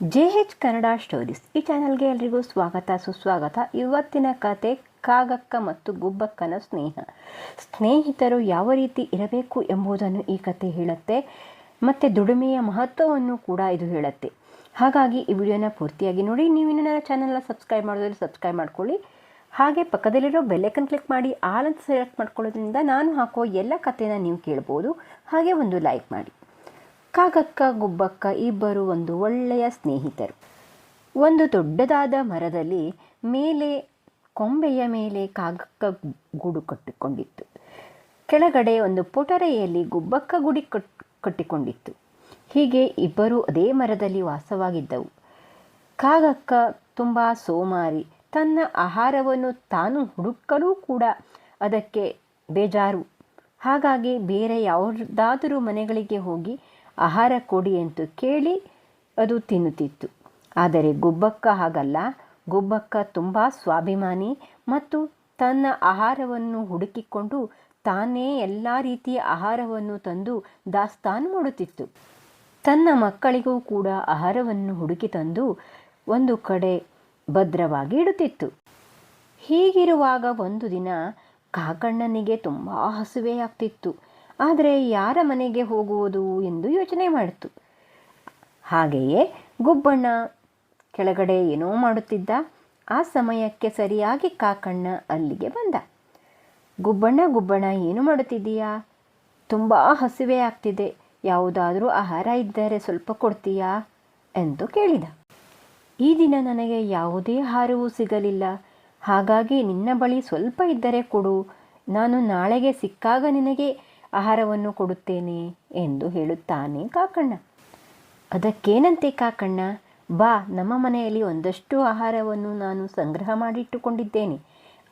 J ಹೆಚ್ Kannada stories. ಈ ಚಾನಲ್ಗೆ ಎಲ್ರಿಗೂ ಸ್ವಾಗತ, ಸುಸ್ವಾಗತ. ಇವತ್ತಿನ ಕತೆ ಕಾಗಕ್ಕ ಮತ್ತು ಗುಬ್ಬಕ್ಕನ ಸ್ನೇಹ. ಸ್ನೇಹಿತರು ಯಾವ ರೀತಿ ಇರಬೇಕು ಎಂಬುದನ್ನು ಈ ಕತೆ ಹೇಳುತ್ತೆ, ಮತ್ತು ದುಡಿಮೆಯ ಮಹತ್ವವನ್ನು ಕೂಡ ಇದು ಹೇಳುತ್ತೆ. ಹಾಗಾಗಿ ಈ ವಿಡಿಯೋನ ಪೂರ್ತಿಯಾಗಿ ನೋಡಿ. ನೀವು ನನ್ನ ಚಾನಲ್ನ ಸಬ್ಸ್ಕ್ರೈಬ್ ಮಾಡೋದ್ರಲ್ಲಿ ಸಬ್ಸ್ಕ್ರೈಬ್ ಮಾಡ್ಕೊಳ್ಳಿ. ಹಾಗೆ ಪಕ್ಕದಲ್ಲಿರೋ ಬೆಲ್ಲೈಕನ್ ಕ್ಲಿಕ್ ಮಾಡಿ, ಆಲ್ ಅಂತ ಸೆಲೆಕ್ಟ್ ಮಾಡ್ಕೊಳ್ಳೋದ್ರಿಂದ ನಾನು ಹಾಕೋ ಎಲ್ಲ ಕಥೆನ ನೀವು ಕೇಳ್ಬೋದು. ಹಾಗೆ ಒಂದು ಲೈಕ್ ಮಾಡಿ. ಕಾಗಕ್ಕ ಗುಬ್ಬಕ್ಕ ಇಬ್ಬರು ಒಂದು ಒಳ್ಳೆಯ ಸ್ನೇಹಿತರು. ಒಂದು ದೊಡ್ಡದಾದ ಮರದಲ್ಲಿ ಮೇಲೆ, ಕೊಂಬೆಯ ಮೇಲೆ ಕಾಗಕ್ಕ ಗೂಡು ಕಟ್ಟಿಕೊಂಡಿತ್ತು. ಕೆಳಗಡೆ ಒಂದು ಪೊಟರೆಯಲ್ಲಿ ಗುಬ್ಬಕ್ಕ ಗುಡಿ ಕಟ್, ಕಟ್ಟಿಕೊಂಡಿತ್ತು. ಹೀಗೆ ಇಬ್ಬರು ಅದೇ ಮರದಲ್ಲಿ ವಾಸವಾಗಿದ್ದವು. ಕಾಗಕ್ಕ ತುಂಬ ಸೋಮಾರಿ, ತನ್ನ ಆಹಾರವನ್ನು ತಾನು ಹುಡುಕಲೂ ಕೂಡ ಅದಕ್ಕೆ ಬೇಜಾರು. ಹಾಗಾಗಿ ಬೇರೆ ಯಾವುದಾದರೂ ಮನೆಗಳಿಗೆ ಹೋಗಿ ಆಹಾರ ಕೊಡಿ ಎಂದು ಕೇಳಿ ಅದು ತಿನ್ನುತ್ತಿತ್ತು. ಆದರೆ ಗುಬ್ಬಕ್ಕ ಹಾಗಲ್ಲ. ಗುಬ್ಬಕ್ಕ ತುಂಬ ಸ್ವಾಭಿಮಾನಿ ಮತ್ತು ತನ್ನ ಆಹಾರವನ್ನು ಹುಡುಕಿಕೊಂಡು ತಾನೇ ಎಲ್ಲ ರೀತಿಯ ಆಹಾರವನ್ನು ತಂದು ದಾಸ್ತಾನು ಮಾಡುತ್ತಿತ್ತು. ತನ್ನ ಮಕ್ಕಳಿಗೂ ಕೂಡ ಆಹಾರವನ್ನು ಹುಡುಕಿ ತಂದು ಒಂದು ಕಡೆ ಭದ್ರವಾಗಿ ಇಡುತ್ತಿತ್ತು. ಹೀಗಿರುವಾಗ ಒಂದು ದಿನ ಕಾಕಣ್ಣನಿಗೆ ತುಂಬ ಹಸುವೆಯಾಗ್ತಿತ್ತು. ಆದರೆ ಯಾರ ಮನೆಗೆ ಹೋಗುವುದು ಎಂದು ಯೋಚನೆ ಮಾಡಿತು. ಹಾಗೆಯೇ ಗುಬ್ಬಣ್ಣ ಕೆಳಗಡೆ ಏನೋ ಮಾಡುತ್ತಿದ್ದ. ಆ ಸಮಯಕ್ಕೆ ಸರಿಯಾಗಿ ಕಾಕಣ್ಣ ಅಲ್ಲಿಗೆ ಬಂದ. ಗುಬ್ಬಣ್ಣ ಗುಬ್ಬಣ್ಣ, ಏನು ಮಾಡುತ್ತಿದ್ದೀಯಾ? ತುಂಬ ಹಸಿವೆ ಆಗ್ತಿದೆ. ಯಾವುದಾದರೂ ಆಹಾರ ಇದ್ದರೆ ಸ್ವಲ್ಪ ಕೊಡ್ತೀಯಾ? ಎಂದು ಕೇಳಿದ. ಈ ದಿನ ನನಗೆ ಯಾವುದೇ ಆಹಾರವೂ ಸಿಗಲಿಲ್ಲ. ಹಾಗಾಗಿ ನಿನ್ನ ಬಳಿ ಸ್ವಲ್ಪ ಇದ್ದರೆ ಕೊಡು. ನಾನು ನಾಳೆಗೆ ಸಿಕ್ಕಾಗ ನಿನಗೆ ಆಹಾರವನ್ನು ಕೊಡುತ್ತೇನೆ ಎಂದು ಹೇಳುತ್ತಾನೆ ಕಾಕಣ್ಣ. ಅದಕ್ಕೇನಂತೆ ಕಾಕಣ್ಣ? ಬಾ, ನಮ್ಮ ಮನೆಯಲ್ಲಿ ಒಂದಷ್ಟು ಆಹಾರವನ್ನು ನಾನು ಸಂಗ್ರಹ ಮಾಡಿಟ್ಟುಕೊಂಡಿದ್ದೇನೆ.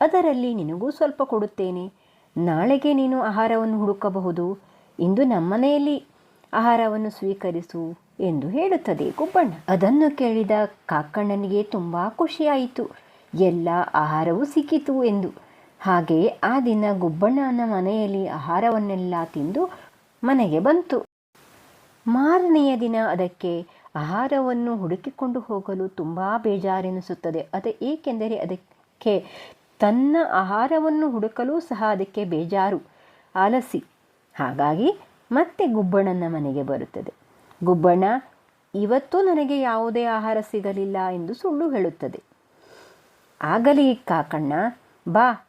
ಅದರಲ್ಲಿ ನಿನಗೂ ಸ್ವಲ್ಪ ಕೊಡುತ್ತೇನೆ. ನಾಳೆಗೆ ನೀನು ಆಹಾರವನ್ನು ಹುಡುಕಬಹುದು. ಇಂದು ನಮ್ಮನೆಯಲ್ಲಿ ಆಹಾರವನ್ನು ಸ್ವೀಕರಿಸು ಎಂದು ಹೇಳುತ್ತದೆ ಗುಬ್ಬಣ್ಣ ಅದನ್ನು ಕೇಳಿದ ಕಾಕಣ್ಣನಿಗೆ ತುಂಬ ಖುಷಿಯಾಯಿತು. ಎಲ್ಲ ಆಹಾರವೂ ಸಿಕ್ಕಿತು ಎಂದು ಹಾಗೆಯೇ ಆ ದಿನ ಗುಬ್ಬಣ್ಣನ ಮನೆಯಲ್ಲಿ ಆಹಾರವನ್ನೆಲ್ಲ ತಿಂದು ಮನೆಗೆ ಬಂತು. ಮಾರನೆಯ ದಿನ ಅದಕ್ಕೆ ಆಹಾರವನ್ನು ಹುಡುಕಿಕೊಂಡು ಹೋಗಲು ತುಂಬ ಬೇಜಾರೆನಿಸುತ್ತದೆ. ಅದು ಏಕೆಂದರೆ ಅದಕ್ಕೆ ತನ್ನ ಆಹಾರವನ್ನು ಹುಡುಕಲು ಸಹ ಅದಕ್ಕೆ ಬೇಜಾರು, ಆಲಸಿ. ಹಾಗಾಗಿ ಮತ್ತೆ ಗುಬ್ಬಣ್ಣನ ಮನೆಗೆ ಬರುತ್ತದೆ. ಗುಬ್ಬಣ್ಣ, ಇವತ್ತು ನನಗೆ ಯಾವುದೇ ಆಹಾರ ಸಿಗಲಿಲ್ಲ ಎಂದು ಸುಳ್ಳು ಹೇಳುತ್ತದೆ. ಆಗಲಿ ಕಾಕಣ್ಣ, ಬಾ.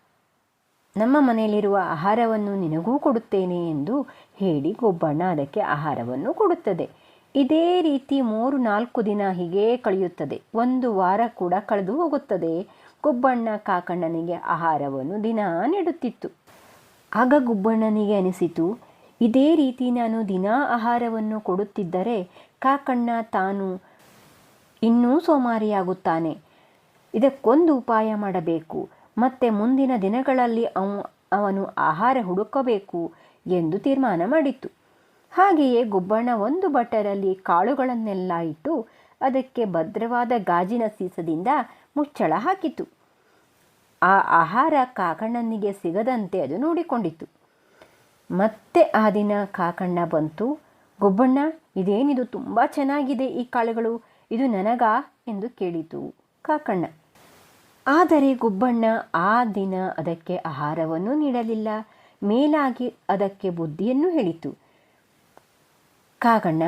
ನಮ್ಮ ಮನೆಯಲ್ಲಿರುವ ಆಹಾರವನ್ನು ನಿನಗೂ ಕೊಡುತ್ತೇನೆ ಎಂದು ಹೇಳಿ ಗೊಬ್ಬಣ್ಣ ಅದಕ್ಕೆ ಆಹಾರವನ್ನು ಕೊಡುತ್ತದೆ. ಇದೇ ರೀತಿ ಮೂರು ನಾಲ್ಕು ದಿನ ಹೀಗೆ ಕಳೆಯುತ್ತದೆ. ಒಂದು ವಾರ ಕೂಡ ಕಳೆದು ಹೋಗುತ್ತದೆ. ಗುಬ್ಬಣ್ಣ ಕಾಕಣ್ಣನಿಗೆ ಆಹಾರವನ್ನು ದಿನ ನೀಡುತ್ತಿತ್ತು. ಆಗ ಗುಬ್ಬಣ್ಣನಿಗೆ ಅನಿಸಿತು, ಇದೇ ರೀತಿ ನಾನು ದಿನ ಆಹಾರವನ್ನು ಕೊಡುತ್ತಿದ್ದರೆ ಕಾಕಣ್ಣ ತಾನು ಇನ್ನೂ ಸೋಮಾರಿಯಾಗುತ್ತಾನೆ. ಇದಕ್ಕೊಂದು ಉಪಾಯ ಮಾಡಬೇಕು. ಮತ್ತೆ ಮುಂದಿನ ದಿನಗಳಲ್ಲಿ ಅವ, ಅವನು ಆಹಾರ ಹುಡುಕಬೇಕು ಎಂದು ತೀರ್ಮಾನ ಮಾಡಿತ್ತು ಹಾಗೆಯೇ ಗುಬ್ಬಣ್ಣ ಒಂದು ಬಟ್ಟರಲ್ಲಿ ಕಾಳುಗಳನ್ನೆಲ್ಲ ಇಟ್ಟು ಅದಕ್ಕೆ ಭದ್ರವಾದ ಗಾಜಿನ ಸೀಸದಿಂದ ಮುಚ್ಚಳ ಹಾಕಿತು. ಆ ಆಹಾರ ಕಾಕಣ್ಣನಿಗೆ ಸಿಗದಂತೆ ಅದು ನೋಡಿಕೊಂಡಿತ್ತು ಮತ್ತೆ ಆ ದಿನ ಕಾಕಣ್ಣ ಬಂತು. ಗುಬ್ಬಣ್ಣ, ಇದೇನಿದು ತುಂಬ ಚೆನ್ನಾಗಿದೆ ಈ ಕಾಳುಗಳು? ಇದು ನನಗಾ? ಎಂದು ಕೇಳಿತು ಕಾಕಣ್ಣ. ಆದರೆ ಗುಬ್ಬಣ್ಣ ಆ ದಿನ ಅದಕ್ಕೆ ಆಹಾರವನ್ನು ನೀಡಲಿಲ್ಲ. ಮೇಲಾಗಿ ಅದಕ್ಕೆ ಬುದ್ಧಿಯನ್ನು ಹೇಳಿತು. ಕಾಗಣ್ಣ,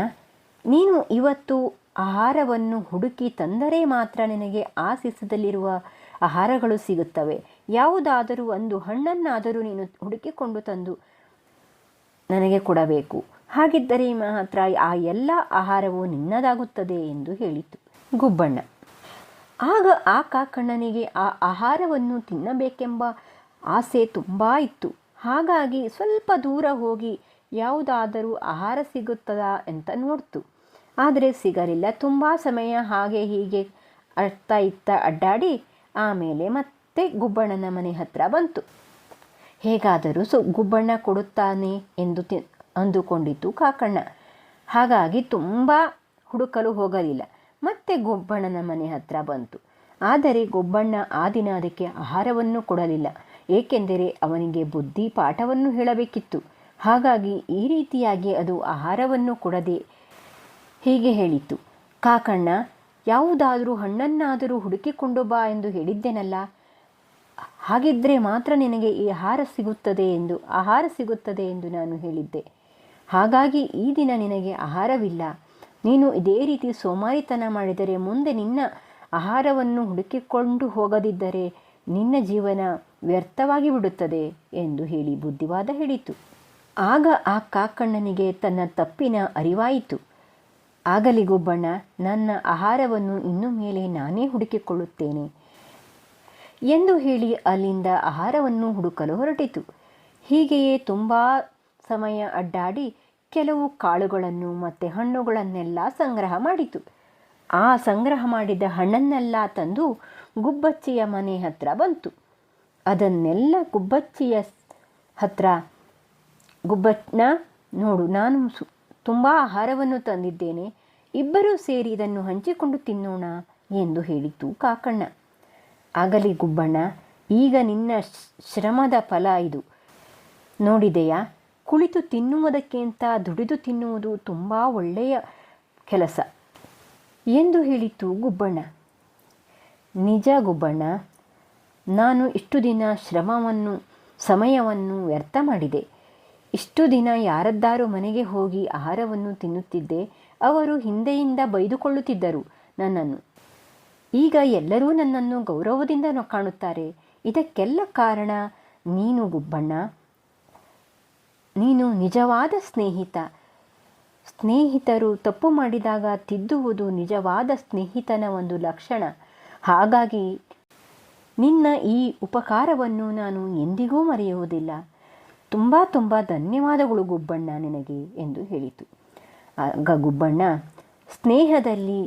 ನೀನು ಇವತ್ತು ಆಹಾರವನ್ನು ಹುಡುಕಿ ತಂದರೆ ಮಾತ್ರ ನಿನಗೆ ಆ ಸಿಸದಲ್ಲಿರುವ ಆಹಾರಗಳು ಸಿಗುತ್ತವೆ. ಯಾವುದಾದರೂ ಒಂದು ಹಣ್ಣನ್ನಾದರೂ ನೀನು ಹುಡುಕಿಕೊಂಡು ತಂದು ನನಗೆ ಕೊಡಬೇಕು. ಹಾಗಿದ್ದರೆ ಮಾತ್ರ ಆ ಎಲ್ಲ ಆಹಾರವು ನಿನ್ನದಾಗುತ್ತದೆ ಎಂದು ಹೇಳಿತು. ಗುಬ್ಬಣ್ಣ ಆಗ ಆ ಕಾಕಣ್ಣನಿಗೆ ಆ ಆಹಾರವನ್ನು ತಿನ್ನಬೇಕೆಂಬ ಆಸೆ ತುಂಬ ಇತ್ತು. ಹಾಗಾಗಿ ಸ್ವಲ್ಪ ದೂರ ಹೋಗಿ ಯಾವುದಾದರೂ ಆಹಾರ ಸಿಗುತ್ತದಾ ಅಂತ ನೋಡ್ತು. ಆದರೆ ಸಿಗಲಿಲ್ಲ. ತುಂಬ ಸಮಯ ಹಾಗೆ ಹೀಗೆ ಅರ್ಥ ಇತ್ತ ಅಡ್ಡಾಡಿ ಆಮೇಲೆ ಮತ್ತೆ ಗುಬ್ಬಣ್ಣನ ಮನೆ ಹತ್ರ ಬಂತು. ಹೇಗಾದರೂ ಸೊ ಗುಬ್ಬಣ್ಣ ಕೊಡುತ್ತಾನೆ ಎಂದು ತಿ ಅಂದುಕೊಂಡಿತು ಕಾಕಣ್ಣ. ಹಾಗಾಗಿ ತುಂಬ ಹುಡುಕಲು ಹೋಗಲಿಲ್ಲ. ಮತ್ತೆ ಗೊಬ್ಬಣ್ಣನ ಮನೆ ಹತ್ರ ಬಂತು. ಆದರೆ ಗೊಬ್ಬಣ್ಣ ಆ ದಿನ ಅದಕ್ಕೆ ಆಹಾರವನ್ನು ಕೊಡಲಿಲ್ಲ. ಏಕೆಂದರೆ ಅವನಿಗೆ ಬುದ್ಧಿ ಪಾಠವನ್ನು ಹೇಳಬೇಕಿತ್ತು. ಹಾಗಾಗಿ ಈ ರೀತಿಯಾಗಿ ಅದು ಆಹಾರವನ್ನು ಕೊಡದೆ ಹೀಗೆ ಹೇಳಿತು ಕಾಕಣ್ಣ, ಯಾವುದಾದರೂ ಹಣ್ಣನ್ನಾದರೂ ಹುಡುಕಿಕೊಂಡು ಬಾ ಎಂದು ಹೇಳಿದ್ದೇನಲ್ಲ? ಹಾಗಿದ್ದರೆ ಮಾತ್ರ ನಿನಗೆ ಈ ಆಹಾರ ಸಿಗುತ್ತದೆ ಎಂದು, ಆಹಾರ ಸಿಗುತ್ತದೆ ಎಂದು ನಾನು ಹೇಳಿದ್ದೆ. ಹಾಗಾಗಿ ಈ ದಿನ ನಿನಗೆ ಆಹಾರವಿಲ್ಲ. ನೀನು ಇದೇ ರೀತಿ ಸೋಮಾರಿತನ ಮಾಡಿದರೆ ಮುಂದೆ ನಿನ್ನ ಆಹಾರವನ್ನು ಹುಡುಕಿಕೊಂಡು ಹೋಗದಿದ್ದರೆ ನಿನ್ನ ಜೀವನ ವ್ಯರ್ಥವಾಗಿ ಬಿಡುತ್ತದೆ ಎಂದು ಹೇಳಿ ಬುದ್ಧಿವಾದ ಹೇಳಿತು. ಆಗ ಆ ಕಾಕಣ್ಣನಿಗೆ ತನ್ನ ತಪ್ಪಿನ ಅರಿವಾಯಿತು. ಆಗಲಿ ಗೊಬ್ಬಣ್ಣ ನನ್ನ ಆಹಾರವನ್ನು ಇನ್ನು ಮೇಲೆ ನಾನೇ ಹುಡುಕಿಕೊಳ್ಳುತ್ತೇನೆ ಎಂದು ಹೇಳಿ ಅಲ್ಲಿಂದ ಆಹಾರವನ್ನು ಹುಡುಕಲು ಹೊರಟಿತು. ಹೀಗೆಯೇ ತುಂಬ ಸಮಯ ಅಡ್ಡಾಡಿ ಕೆಲವು ಕಾಳುಗಳನ್ನು ಮತ್ತು ಹಣ್ಣುಗಳನ್ನೆಲ್ಲ ಸಂಗ್ರಹ ಮಾಡಿತು. ಆ ಸಂಗ್ರಹ ಮಾಡಿದ ಹಣ್ಣನ್ನೆಲ್ಲ ತಂದು ಗುಬ್ಬಚ್ಚಿಯ ಮನೆ ಹತ್ರ ಬಂತು. ಅದನ್ನೆಲ್ಲ ಗುಬ್ಬಚ್ಚಿಯ ಹತ್ರ ಗುಬ್ಬಚ್ಚನ ನೋಡು, ನಾನು ಸು ತುಂಬ ಆಹಾರವನ್ನು ತಂದಿದ್ದೇನೆ. ಇಬ್ಬರೂ ಸೇರಿ ಇದನ್ನು ಹಂಚಿಕೊಂಡು ತಿನ್ನೋಣ ಎಂದು ಹೇಳಿತು ಕಾಕಣ್ಣ. ಆಗಲಿ ಗುಬ್ಬಣ್ಣ, ಈಗ ನಿನ್ನ ಶ್ರಮದ ಫಲ ಇದು. ನೋಡಿದೆಯಾ? ಕುಳಿತು ತಿನ್ನುವುದಕ್ಕಿಂತ ದುಡಿದು ತಿನ್ನುವುದು ತುಂಬ ಒಳ್ಳೆಯ ಕೆಲಸ. ಎಂದು ಹೇಳಿತು ಗುಬ್ಬಣ್ಣ. ನಿಜ ಗುಬ್ಬಣ್ಣ, ನಾನು ಇಷ್ಟು ದಿನ ಶ್ರಮವನ್ನು, ಸಮಯವನ್ನು ವ್ಯರ್ಥ ಮಾಡಿದೆ. ಇಷ್ಟು ದಿನ ಯಾರದ್ದಾರು ಮನೆಗೆ ಹೋಗಿ ಆಹಾರವನ್ನು ತಿನ್ನುತ್ತಿದ್ದೆ. ಅವರು ಹಿಂದೆಯಿಂದ ಬೈದುಕೊಳ್ಳುತ್ತಿದ್ದರು ನನ್ನನ್ನು. ಈಗ ಎಲ್ಲರೂ ನನ್ನನ್ನು ಗೌರವದಿಂದ ಕಾಣುತ್ತಾರೆ. ಇದಕ್ಕೆಲ್ಲ ಕಾರಣ ನೀನು ಗುಬ್ಬಣ್ಣ. ನೀನು ನಿಜವಾದ ಸ್ನೇಹಿತ. ಸ್ನೇಹಿತರು ತಪ್ಪು ಮಾಡಿದಾಗ ತಿದ್ದುವುದು ನಿಜವಾದ ಸ್ನೇಹಿತನ ಒಂದು ಲಕ್ಷಣ. ಹಾಗಾಗಿ ನಿನ್ನ ಈ ಉಪಕಾರವನ್ನು ನಾನು ಎಂದಿಗೂ ಮರೆಯುವುದಿಲ್ಲ. ತುಂಬ ತುಂಬ ಧನ್ಯವಾದಗಳು ಗುಬ್ಬಣ್ಣ ನಿನಗೆ ಎಂದು ಹೇಳಿತು. ಆಗ ಗುಬ್ಬಣ್ಣ, ಸ್ನೇಹದಲ್ಲಿ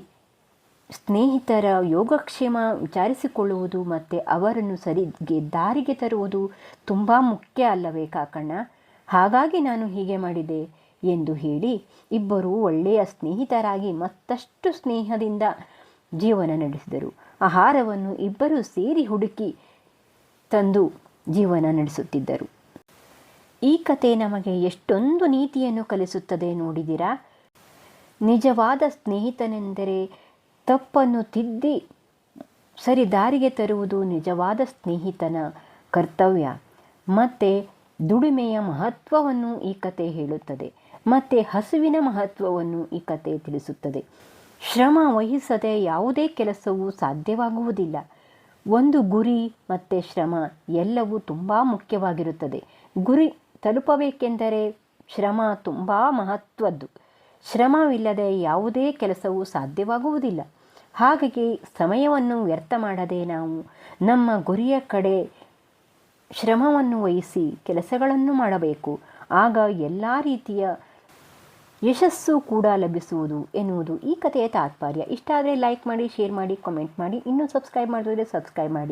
ಸ್ನೇಹಿತರ ಯೋಗಕ್ಷೇಮ ವಿಚಾರಿಸಿಕೊಳ್ಳುವುದು ಮತ್ತು ಅವರನ್ನು ಸರಿಗೆ ದಾರಿಗೆ ತರುವುದು ತುಂಬ ಮುಖ್ಯ ಅಲ್ಲವೇ ಕಾಕಣ್ಣ? ಹಾಗಾಗಿ ನಾನು ಹೀಗೆ ಮಾಡಿದೆ ಎಂದು ಹೇಳಿ ಇಬ್ಬರೂ ಒಳ್ಳೆಯ ಸ್ನೇಹಿತರಾಗಿ ಮತ್ತಷ್ಟು ಸ್ನೇಹದಿಂದ ಜೀವನ ನಡೆಸಿದರು. ಆಹಾರವನ್ನು ಇಬ್ಬರು ಸೇರಿ ಹುಡುಕಿ ತಂದು ಜೀವನ ನಡೆಸುತ್ತಿದ್ದರು. ಈ ಕತೆ ನಮಗೆ ಎಷ್ಟೊಂದು ನೀತಿಯನ್ನು ಕಲಿಸುತ್ತದೆ ನೋಡಿದಿರಾ? ನಿಜವಾದ ಸ್ನೇಹಿತನೆಂದರೆ ತಪ್ಪನ್ನು ತಿದ್ದಿ ಸರಿ ದಾರಿಗೆ ತರುವುದು ನಿಜವಾದ ಸ್ನೇಹಿತನ ಕರ್ತವ್ಯ. ಮತ್ತು ದುಡಿಮೆಯ ಮಹತ್ವವನ್ನು ಈ ಕತೆ ಹೇಳುತ್ತದೆ, ಮತ್ತು ಹಸುವಿನ ಮಹತ್ವವನ್ನು ಈ ಕತೆ ತಿಳಿಸುತ್ತದೆ. ಶ್ರಮ ವಹಿಸದೆ ಯಾವುದೇ ಕೆಲಸವೂ ಸಾಧ್ಯವಾಗುವುದಿಲ್ಲ. ಒಂದು ಗುರಿ ಮತ್ತು ಶ್ರಮ ಎಲ್ಲವೂ ತುಂಬ ಮುಖ್ಯವಾಗಿರುತ್ತದೆ. ಗುರಿ ತಲುಪಬೇಕೆಂದರೆ ಶ್ರಮ ತುಂಬ ಮಹತ್ವದ್ದು. ಶ್ರಮವಿಲ್ಲದೆ ಯಾವುದೇ ಕೆಲಸವೂ ಸಾಧ್ಯವಾಗುವುದಿಲ್ಲ. ಹಾಗಾಗಿ ಸಮಯವನ್ನು ವ್ಯರ್ಥ ಮಾಡದೆ ನಾವು ನಮ್ಮ ಗುರಿಯ ಕಡೆ ಶ್ರಮವನ್ನು ವಹಿಸಿ ಕೆಲಸಗಳನ್ನು ಮಾಡಬೇಕು. ಆಗ ಎಲ್ಲ ರೀತಿಯ ಯಶಸ್ಸು ಕೂಡ ಲಭಿಸುವುದು ಎನ್ನುವುದು ಈ ಕಥೆಯ ತಾತ್ಪರ್ಯ. ಇಷ್ಟ ಆದರೆ ಲೈಕ್ ಮಾಡಿ ಶೇರ್ ಮಾಡಿ ಕಮೆಂಟ್ ಮಾಡಿ. ಇನ್ನೂ ಸಬ್ಸ್ಕ್ರೈಬ್ ಮಾಡಿದ್ರೆ ಸಬ್ಸ್ಕ್ರೈಬ್ ಮಾಡಿ.